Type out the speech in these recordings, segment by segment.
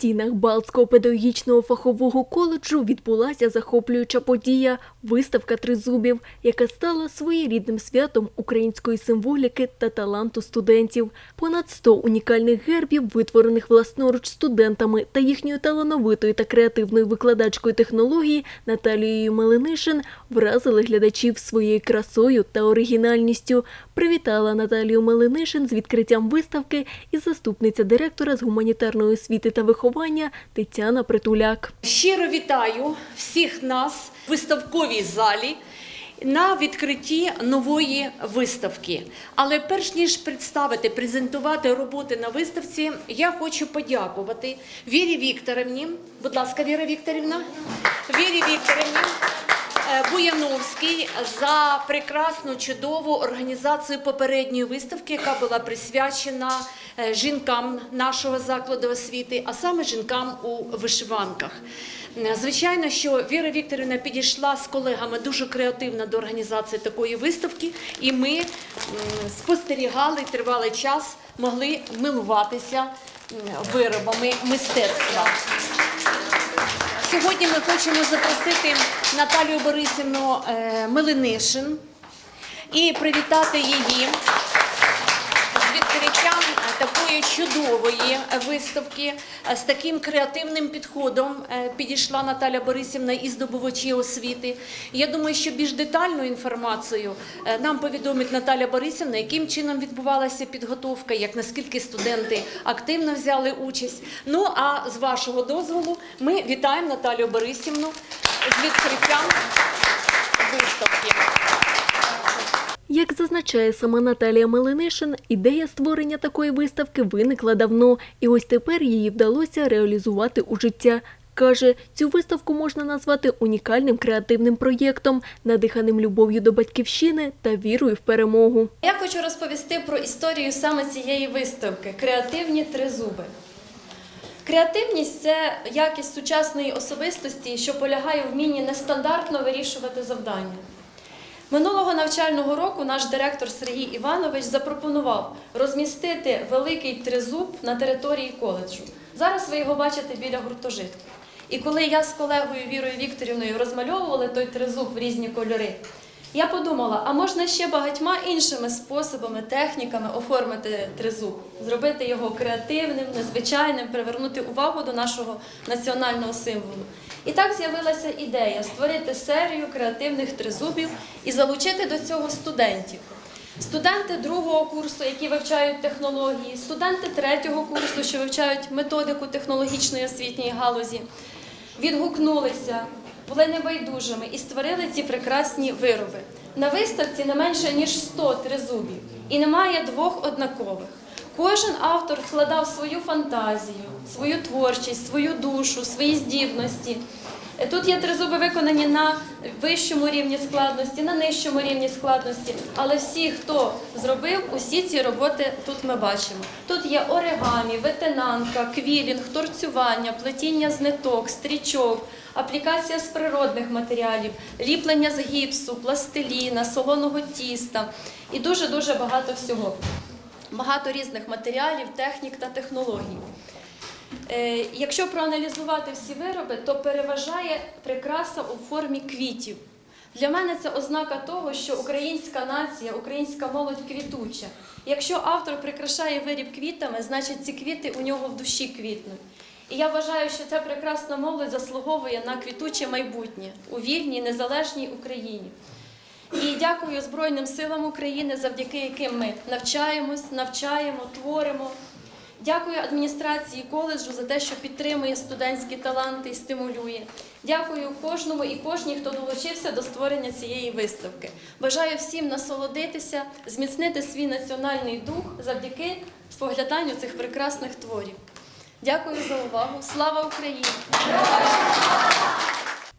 стінах Балтського педагогічного фахового коледжу відбулася захоплююча подія виставка тризубів, яка стала своєрідним святом української символіки та таланту студентів. Понад 100 унікальних гербів, витворених власноруч студентами та їхньою талановитою та креативною викладачкою технології Наталією Мелинишин, вразили глядачів своєю красою та оригінальністю. Привітала Наталію Мелинишин з відкриттям виставки і заступниця директора з гуманітарної освіти та виховання Тетяна Притуляк. Щиро вітаю всіх нас в виставковій залі на відкритті нової виставки. Але перш ніж представити, презентувати роботи на виставці, я хочу подякувати Вірі Вікторівні. Будь ласка, Віра Вікторівна. Вірі Вікторівні. Е, Буяновський за прекрасну чудову організацію попередньої виставки, яка була присвячена е, жінкам нашого закладу освіти, а саме жінкам у вишиванках. Е, Звичайно, що Віра Вікторівна підійшла з колегами дуже креативно до організації такої виставки, і ми спостерігали тривалий час, могли милуватися виробами мистецтва. Сьогодні ми хочемо запросити Наталію Борисівну Милинишин і привітати її такої чудової виставки. Е, З таким креативним підходом е, підійшла Наталя Борисівна і здобувачі освіти. Я думаю, що більш детальну інформацію е, нам повідомить Наталя Борисівна, яким чином відбувалася підготовка, як наскільки студенти активно взяли участь. Ну а з вашого дозволу ми вітаємо Наталію Борисівну з відкриттям виставки. Як зазначає сама Наталія Мелинишин, ідея створення такої виставки виникла давно, і ось тепер її вдалося реалізувати у життя. Каже, цю виставку можна назвати унікальним креативним проєктом, надиханим любов'ю до батьківщини та вірою в перемогу. Я хочу розповісти про історію саме цієї виставки Креативні тризуби. Креативність це якість сучасної особистості, що полягає в вмінні нестандартно вирішувати завдання. Минулого навчального року наш директор Сергій Іванович запропонував розмістити великий тризуб на території коледжу. Зараз ви його бачите біля гуртожитку. І коли я з колегою Вірою Вікторівною розмальовували той тризуб в різні кольори, я подумала, а можна ще багатьма іншими способами, техніками оформити тризуб, зробити його креативним, незвичайним, привернути увагу до нашого національного символу. І так з'явилася ідея створити серію креативних тризубів і залучити до цього студентів. Студенти другого курсу, які вивчають технології, студенти третього курсу, що вивчають методику технологічної освітньої галузі, відгукнулися, були небайдужими і створили ці прекрасні вироби. На виставці не менше ніж 100 тризубів, і немає двох однакових. Кожен автор вкладав свою фантазію, свою творчість, свою душу, свої здібності. Тут є тризуби виконані на вищому рівні складності, на нижчому рівні складності. Але всі, хто зробив, усі ці роботи тут ми бачимо. Тут є оригамі, ветенанка, квілінг, торцювання, плетіння з ниток, стрічок, аплікація з природних матеріалів, ліплення з гіпсу, пластиліна, солоного тіста і дуже-дуже багато всього. Багато різних матеріалів, технік та технологій. Е, Якщо проаналізувати всі вироби, то переважає прикраса у формі квітів. Для мене це ознака того, що українська нація, українська молодь квітуча. Якщо автор прикрашає виріб квітами, значить ці квіти у нього в душі квітнуть. І я вважаю, що ця прекрасна молодь заслуговує на квітуче майбутнє у вільній, незалежній Україні. І дякую Збройним силам України, завдяки яким ми навчаємось, навчаємо, творимо. Дякую адміністрації коледжу за те, що підтримує студентські таланти і стимулює. Дякую кожному і кожній, хто долучився до створення цієї виставки. Бажаю всім насолодитися, зміцнити свій національний дух завдяки спогляданню цих прекрасних творів. Дякую за увагу. Слава Україні!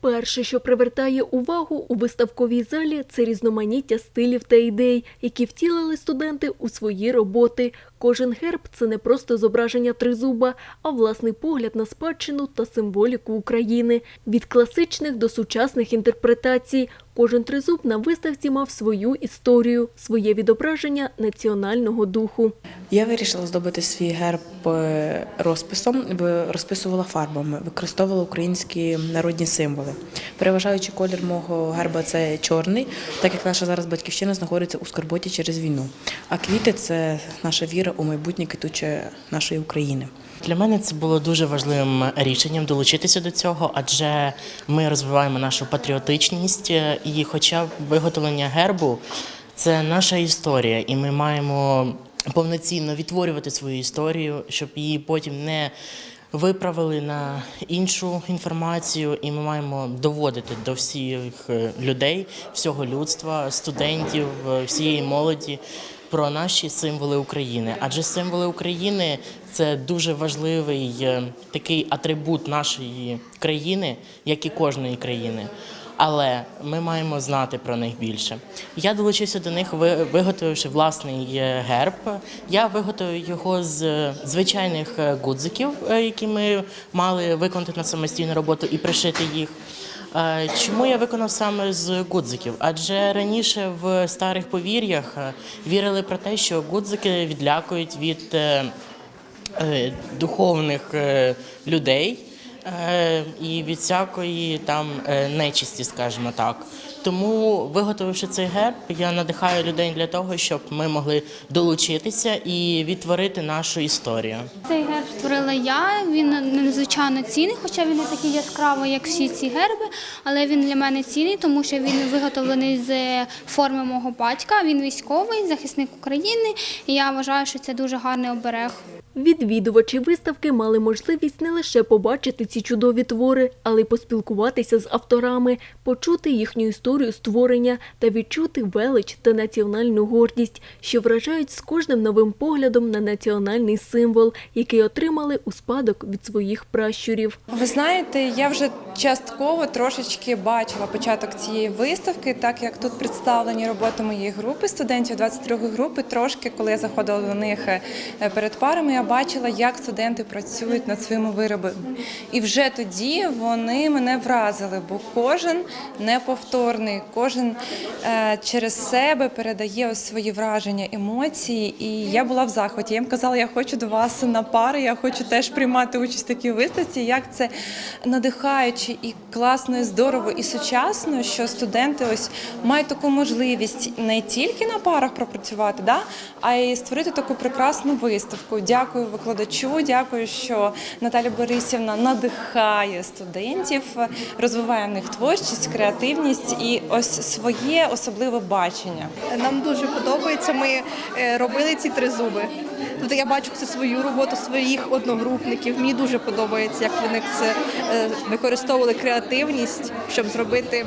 Перше, що привертає увагу у виставковій залі, це різноманіття стилів та ідей, які втілили студенти у свої роботи. Кожен герб це не просто зображення тризуба, а власний погляд на спадщину та символіку України. Від класичних до сучасних інтерпретацій. Кожен тризуб на виставці мав свою історію, своє відображення національного духу. Я вирішила здобути свій герб е, розписом, в- розписувала фарбами, використовувала українські народні символи. Переважаючи колір мого герба це чорний, так як наша зараз батьківщина знаходиться у скорботі через війну. А квіти це наша віра у майбутнє квітуче нашої України. Для мене це було дуже важливим рішенням долучитися до цього, адже ми розвиваємо нашу патріотичність, і хоча виготовлення гербу це наша історія, і ми маємо повноцінно відтворювати свою історію, щоб її потім не виправили на іншу інформацію, і ми маємо доводити до всіх е, людей, всього людства, студентів, е, всієї молоді про наші символи України. Адже символи України це дуже важливий е, такий атрибут нашої країни, як і кожної країни. Але ми маємо знати про них більше. Я долучився до них, виготовивши власний е, герб. Я виготовив його з е, звичайних е, гудзиків, які ми мали виконати на самостійну роботу і пришити їх. Чому я виконав саме з гудзиків? Адже раніше в старих повір'ях вірили про те, що гудзики відлякують від духовних людей і від всякої там е, нечисті, скажімо так. Тому, виготовивши цей герб, я надихаю людей для того, щоб ми могли долучитися і відтворити нашу історію. Цей герб створила я. Він надзвичайно цінний, хоча він не такий яскравий, як всі ці герби, але він для мене цінний, тому що він виготовлений з форми мого батька. Він військовий, захисник України. І я вважаю, що це дуже гарний оберег. Відвідувачі виставки мали можливість не лише побачити ці чудові твори, але й поспілкуватися з авторами, почути їхню історію створення та відчути велич та національну гордість, що вражають з кожним новим поглядом на національний символ, який отримали у спадок від своїх пращурів. Ви знаєте, я вже частково трошечки бачила початок цієї виставки, так як тут представлені роботи моєї групи студентів 22-ї групи. Трошки, коли я заходила до них е, перед парами, бачила, як студенти працюють над своїми виробами. І вже тоді вони мене вразили, бо кожен неповторний, кожен е, через себе передає ось свої враження, емоції. І я була в захваті. Я їм казала, я хочу до вас на пари, я хочу теж приймати участь в такій виставці. Як це надихаюче і класно, і здорово, і сучасно, що студенти ось мають таку можливість не тільки на парах пропрацювати, да, а й створити таку прекрасну виставку. Дякую викладачу, дякую, що Наталя Борисівна надихає студентів, розвиває в них творчість, креативність і ось своє особливе бачення. Нам дуже подобається. Ми е, робили ці три зуби. Тобто я бачу це свою роботу, своїх одногрупників. Мені дуже подобається, як вони це е, використовували креативність, щоб зробити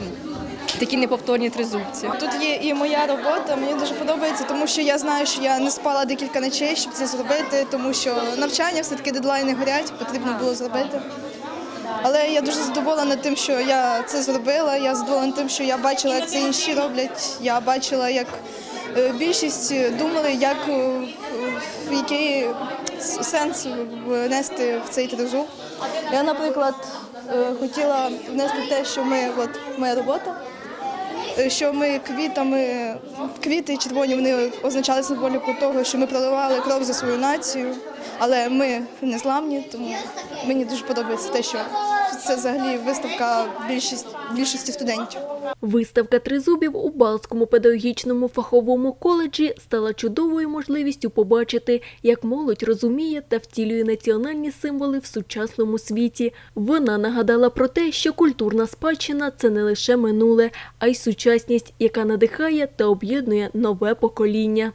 такі неповторні тризубці. Тут є і моя робота. Мені дуже подобається, тому що я знаю, що я не спала декілька ночей, щоб це зробити, тому що навчання все-таки дедлайни горять, потрібно було зробити. Але я дуже задоволена тим, що я це зробила. Я задоволена тим, що я бачила, як це інші роблять. Я бачила, як е, більшість думали, як е, який сенс внести в цей тризуб. Я, наприклад, е, хотіла внести те, що ми, от моя робота що ми квітами, квіти червоні вони означали символіку того, що ми проливали кров за свою націю, але ми не зламні, тому мені дуже подобається те, що це взагалі виставка більшість, більшості студентів. Виставка тризубів у Балтському педагогічному фаховому коледжі стала чудовою можливістю побачити, як молодь розуміє та втілює національні символи в сучасному світі. Вона нагадала про те, що культурна спадщина це не лише минуле, а й сучасність, яка надихає та об'єднує нове покоління.